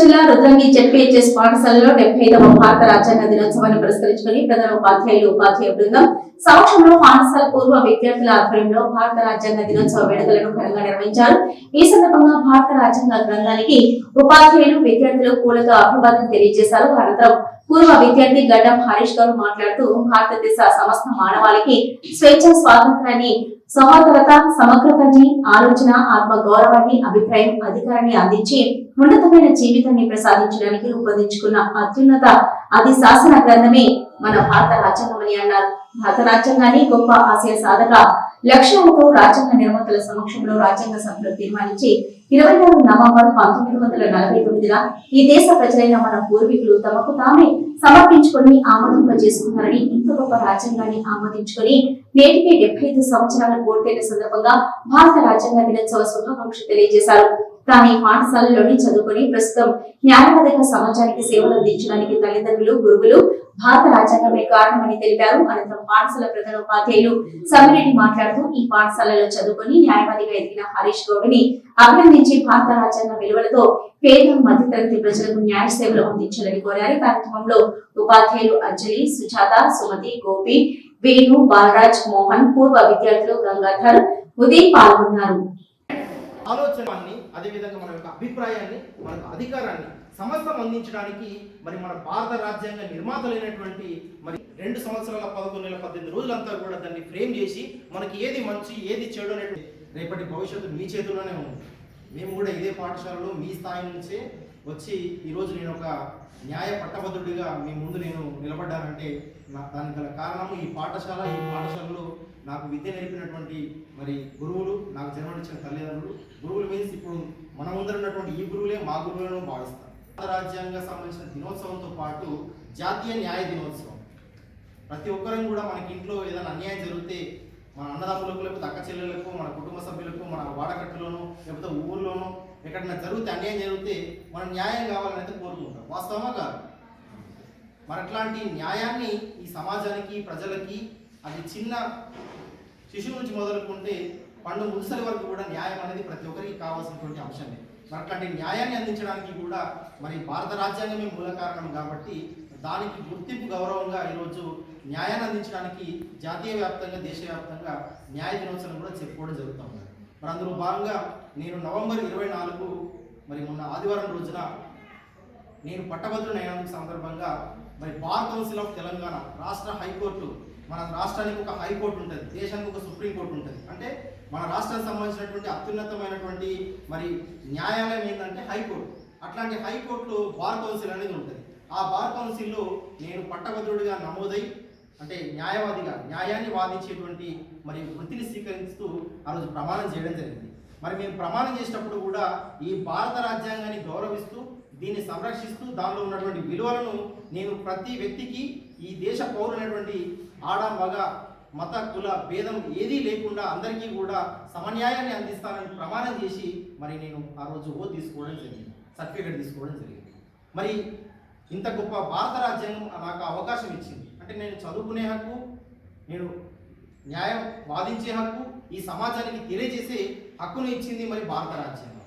జిల్లా రుద్రంగి జెడ్పీహెచ్ఎస్ పాఠశాలలో డెబ్బై ఐదవ భారత రాజ్యాంగ దినోత్సవాన్ని పురస్కరించుకుని ప్రధాన ఉపాధ్యాయులు ఉపాధ్యాయ బృందం. సమక్షంలో పాఠశాల పూర్వ విద్యార్థుల ఆధ్వర్యంలో భారత రాజ్యాంగ దినోత్సవ వేడుకలను ఘనంగా నిర్వహించారు. ఈ సందర్భంగా భారత రాజ్యాంగ గ్రంథానికి ఉపాధ్యాయులు విద్యార్థులు పూలతో అభివాదం తెలియజేశారు. అనంతరం పూర్వ విద్యార్థి గడ్డం హరీష్ గారు మాట్లాడుతూ భారతదేశ సమస్త మానవాళికి స్వేచ్ఛ స్వాతంత్రాన్ని సహోదరత సమగ్రతని ఆలోచన ఆత్మ గౌరవాన్ని అభిప్రాయం అధికారాన్ని అందించి ఉన్నతమైన జీవితాన్ని ప్రసాదించడానికి రూపొందించుకున్న అత్యున్నత అది శాసన గ్రంథమే మన భారత రాజ్యాంగమని అన్నారు. భారత రాజ్యాంగాన్ని గొప్ప ఆశయ సాధక లక్ష్యంతో రాజ్యాంగ నిర్మాతల సమక్షంలో రాజ్యాంగ సభలో తీర్మానించి ఇరవై నాలుగు నవంబర్ పంతొమ్మిది వందల నలభై తొమ్మిదిన ఈ దేశ ప్రజలైన మన పూర్వీకులు తమకు తామే సమర్పించుకొని ఆమోదింపజేసుకున్నారని ఇంత గొప్ప రాజ్యాంగాన్ని ఆమోదించుకొని నేటికి డెబ్బై ఐదు సంవత్సరాలు పూర్తయిన సందర్భంగా భారత రాజ్యాంగ దినోత్సవ శుభాకాంక్షలు తెలియజేశారు. తాను పాఠశాలలోనే చదువుకొని ప్రస్తుతం న్యాయవాదిక సమాజానికి సేవలు అందించడానికి తల్లిదండ్రులు గురువులు భారత రాజ్యాంగమే కారణమని తెలిపారు. అనంతరం పాఠశాల ప్రధాన ఉపాధ్యాయులు సమ్మిరెడ్డి మాట్లాడుతూ ఈ పాఠశాలలో చదువుకొని న్యాయవాదిగా ఎదిగిన హరీష్ గౌడ్ని అభినందించి భారత రాజ్యాంగ విలువలతో పేద మధ్యతరగతి ప్రజలకు న్యాయ సేవలు అందించాలని కోరారు. కార్యక్రమంలో ఉపాధ్యాయులు అంజలి సుజాత సుమతి గోపి వేణు బాలరాజ్ మోహన్ పూర్వ విద్యార్థులు గంగాధర్ ఉదయ్ పాల్గొన్నారు. ఆలోచనాన్ని అదేవిధంగా మన యొక్క అభిప్రాయాన్ని మన అధికారాన్ని సమస్తం అందించడానికి మరి మన భారత రాజ్యాంగ నిర్మాతలైనటువంటి మరి రెండు సంవత్సరాల పదకొండు నెలల పద్దెనిమిది రోజులంతా కూడా దాన్ని ఫ్రేమ్ చేసి మనకి ఏది మంచి ఏది చెడు అనేటువంటి రేపటి భవిష్యత్తు మీ చేతుల్లోనే ఉంది. మేము కూడా ఇదే పాఠశాలలో మీ స్థాయి నుంచే వచ్చి ఈరోజు నేను ఒక న్యాయ పట్టభద్రుడిగా మీ ముందు నేను నిలబడ్డానంటే నా దానికి గల కారణము ఈ పాఠశాల ఈ పాఠశాలలో నాకు విద్య నేర్పినటువంటి మరి గురువులు నాకు జన్మనిచ్చిన తల్లిదండ్రులు గురువులు మీన్స్ ఇప్పుడు మన ముందర ఉన్నటువంటి ఈ గురువులే మా గురువులను భావిస్తాం రాజ్యాంగ సంబంధించిన దినోత్సవంతో పాటు జాతీయ న్యాయ దినోత్సవం. ప్రతి ఒక్కరం కూడా మనకి ఇంట్లో ఏదైనా అన్యాయం జరిగితే మన అన్నదమ్ములకు లేకపోతే అక్క చెల్లెలకు మన కుటుంబ సభ్యులకు మన వాడకట్టులోనూ లేకపోతే ఊర్లోనూ ఎక్కడైనా జరిగితే అన్యాయం జరిగితే మనం న్యాయం కావాలని అయితే కోరుకుంటాం. వాస్తవమా కాదు? మరి అట్లాంటి న్యాయాన్ని ఈ సమాజానికి ప్రజలకి అది చిన్న శిశువు నుంచి మొదలుకుంటే పండు ముసలి వరకు కూడా న్యాయం అనేది ప్రతి ఒక్కరికి కావాల్సినటువంటి అంశమే మరి అట్లాంటి న్యాయాన్ని అందించడానికి కూడా మరి భారత రాజ్యాంగమే మూల కారణం కాబట్టి దానికి గుర్తింపు గౌరవంగా ఈరోజు న్యాయాన్ని అందించడానికి జాతీయ వ్యాప్తంగా దేశవ్యాప్తంగా న్యాయ దినోత్సవం కూడా చెప్పుకోవడం జరుగుతుంది మరి అందులో భాగంగా నేను నవంబర్ ఇరవై నాలుగు మరి మొన్న ఆదివారం రోజున నేను పట్టభద్రుని అయినందుకు సందర్భంగా మరి బార్ కౌన్సిల్ ఆఫ్ తెలంగాణ రాష్ట్ర హైకోర్టు మన రాష్ట్రానికి ఒక హైకోర్టు ఉంటుంది దేశానికి ఒక సుప్రీంకోర్టు ఉంటుంది. అంటే మన రాష్ట్రానికి సంబంధించినటువంటి అత్యున్నతమైనటువంటి మరి న్యాయాలయం ఏంటంటే హైకోర్టు. అట్లాంటి హైకోర్టులో బార్ కౌన్సిల్ అనేది ఉంటుంది. ఆ బార్ కౌన్సిల్లో నేను పట్టభద్రుడిగా నమోదై అంటే న్యాయవాదిగా న్యాయాన్ని వాదించేటువంటి మరి వృత్తిని స్వీకరిస్తూ ఆ రోజు ప్రమాణం చేయడం జరిగింది. మరి మేము ప్రమాణం చేసేటప్పుడు కూడా ఈ భారత రాజ్యాంగాన్ని గౌరవిస్తూ దీన్ని సంరక్షిస్తూ దానిలో ఉన్నటువంటి విలువలను నేను ప్రతి వ్యక్తికి ఈ దేశ పౌరులైనటువంటి ఆడ మగ మత కుల భేదం ఏదీ లేకుండా అందరికీ కూడా సమన్యాయాన్ని అందిస్తానని ప్రమాణం చేసి మరి నేను ఆ రోజు ఓ తీసుకోవడం జరిగింది సర్టిఫికేట్ తీసుకోవడం జరిగింది. మరి ఇంత గొప్ప భారత రాజ్యాంగం నాకు అవకాశం ఇచ్చింది. అంటే నేను చదువుకునే హక్కు నేను న్యాయం వాదించే హక్కు ఈ సమాజానికి తెలియజేసే హక్కును ఇచ్చింది మరి భారత రాజ్యాంగం